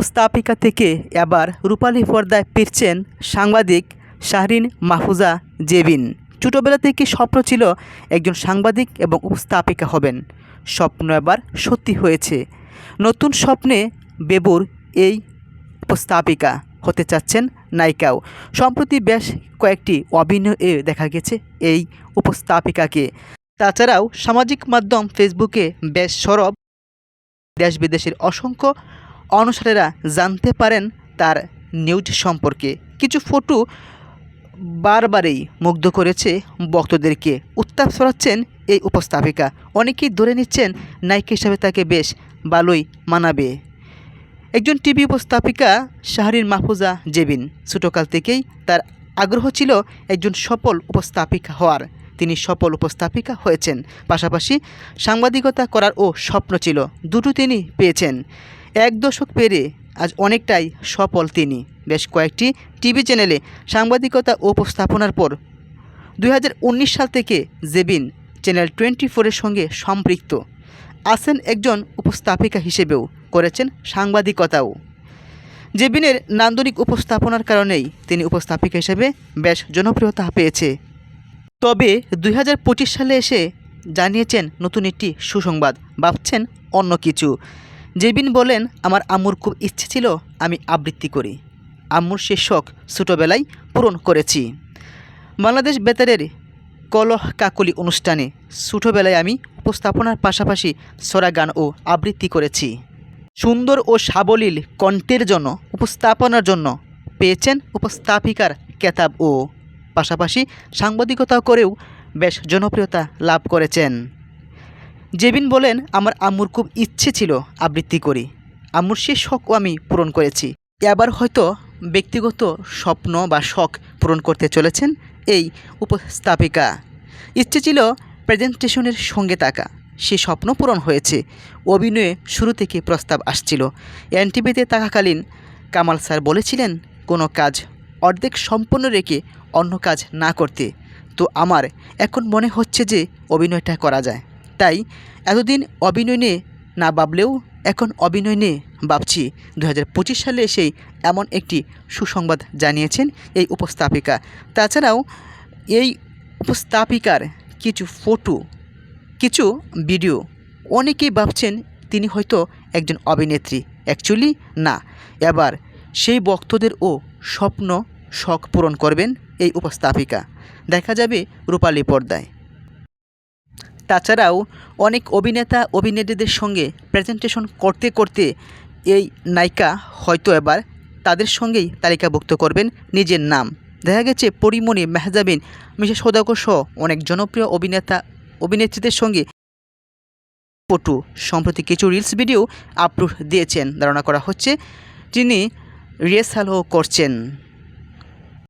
উপস্থাপিকা থেকে এবার রূপালী পর্দায় ফিরছেন সাংবাদিক শাহরিন মাহফুজা জেবিন। ছোটোবেলা থেকে স্বপ্ন ছিল একজন সাংবাদিক এবং উপস্থাপিকা হবেন। স্বপ্ন এবার সত্যি হয়েছে। নতুন স্বপ্নে বেবুর এই উপস্থাপিকা হতে চাচ্ছেন নায়িকাও। সম্প্রতি বেশ কয়েকটি অভিনয়ে দেখা গেছে এই উপস্থাপিকাকে। তাছাড়াও সামাজিক মাধ্যম ফেসবুকে বেশ সরব। দেশ বিদেশের অসংখ্য অনুসারীরা জানতে পারেন তার নিউজ সম্পর্কে। কিছু ফটো বারবারই মুগ্ধ করেছে ভক্তদেরকে। উত্তাপ ছড়াচ্ছেন এই উপস্থাপিকা। অনেকেই ধরে নিচ্ছেন নায়িকা হিসাবে তাকে বেশ ভালোই মানাবে। একজন টিভি উপস্থাপিকা শাহরিন মাহফুজা জেবিন। ছোটোকাল থেকেই তার আগ্রহ ছিল একজন সফল উপস্থাপিকা হওয়ার। তিনি সফল উপস্থাপিকা হয়েছেন। পাশাপাশি সাংবাদিকতা করার ও স্বপ্ন ছিল। দুটো তিনি পেয়েছেন। এক দশক পেরে আজ অনেকটাই সফল তিনি। বেশ কয়েকটি টিভি চ্যানেলে সাংবাদিকতা উপস্থাপনার পর দুই হাজার উনিশ সাল থেকে জেবিন চ্যানেল টোয়েন্টি ফোরের সঙ্গে সম্পৃক্ত। আছেন একজন উপস্থাপিকা হিসেবেও করেছেন সাংবাদিকতাও। জেবিনের নান্দনিক উপস্থাপনার কারণেই তিনি উপস্থাপিকা হিসেবে বেশ জনপ্রিয়তা পেয়েছে। তবে দুই হাজার পঁচিশ সালে এসে জানিয়েছেন, নতুন একটি সুসংবাদ, ভাবছেন অন্য কিছু। জেবিন বলেন, আমার আম্মুর খুব ইচ্ছে ছিল আমি আবৃত্তি করি। আম্মুর সে শখ ছোটোবেলায় পূরণ করেছি। বাংলাদেশ বেতারের কলহ কাকলি অনুষ্ঠানে ছোটোবেলায় আমি উপস্থাপনার পাশাপাশি সরা গান ও আবৃত্তি করেছি। সুন্দর ও সাবলীল কণ্ঠের জন্য, উপস্থাপনার জন্য পেয়েছেন উপস্থাপিকার কেতাব ও পাশাপাশি সাংবাদিকতা করেও বেশ জনপ্রিয়তা লাভ করেছেন। জেবিন বলেন, আমার আম্মুর খুব ইচ্ছে ছিল আবৃত্তি করি। আম্মুর সে শখও আমি পূরণ করেছি। এবার হয়তো ব্যক্তিগত স্বপ্ন বা শখ পূরণ করতে চলেছেন এই উপস্থাপিকা। ইচ্ছে ছিল প্রেজেন্টেশনের সঙ্গে থাকা। সে স্বপ্ন পূরণ হয়েছে। অভিনয়ে শুরু থেকে প্রস্তাব আসছিল। এনটিভিতে থাকাকালীন কামাল স্যার বলেছিলেন, কোনো কাজ অর্ধেক সম্পন্ন রেখে অন্য কাজ না করতে। তো আমার এখন মনে হচ্ছে যে অভিনয়টা করা যায়। তাই এতদিন অভিনয় নিয়ে না ভাবলেও এখন অভিনয় নিয়ে ভাবছি। দু হাজার পঁচিশ সালে এসেই এমন একটি সুসংবাদ জানিয়েছেন এই উপস্থাপিকা। তাছাড়াও এই উপস্থাপিকার কিছু ফটো, কিছু ভিডিও অনেকেই ভাবছেন তিনি হয়তো একজন অভিনেত্রী। অ্যাকচুয়ালি না। এবার সেই ভক্তদেরও স্বপ্ন শখ পূরণ করবেন এই উপস্থাপিকা। দেখা যাবে রূপালী পর্দায়। তাছাড়াও অনেক অভিনেতা, অভিনেত্রীদের সঙ্গে প্রেজেন্টেশন করতে করতে এই নায়িকা হয়তো এবার তাদের সঙ্গেই তালিকাভুক্ত করবেন নিজের নাম। দেখা গেছে পরিমণি মেহজাবিন মিশা সৌদাগর সহ অনেক জনপ্রিয় অভিনেতা, অভিনেত্রীদের সঙ্গে পটু সম্প্রতি কিছু রিলস ভিডিও আপলোড দিয়েছেন। ধারণা করা হচ্ছে, তিনি রিহার্সালও করছেন।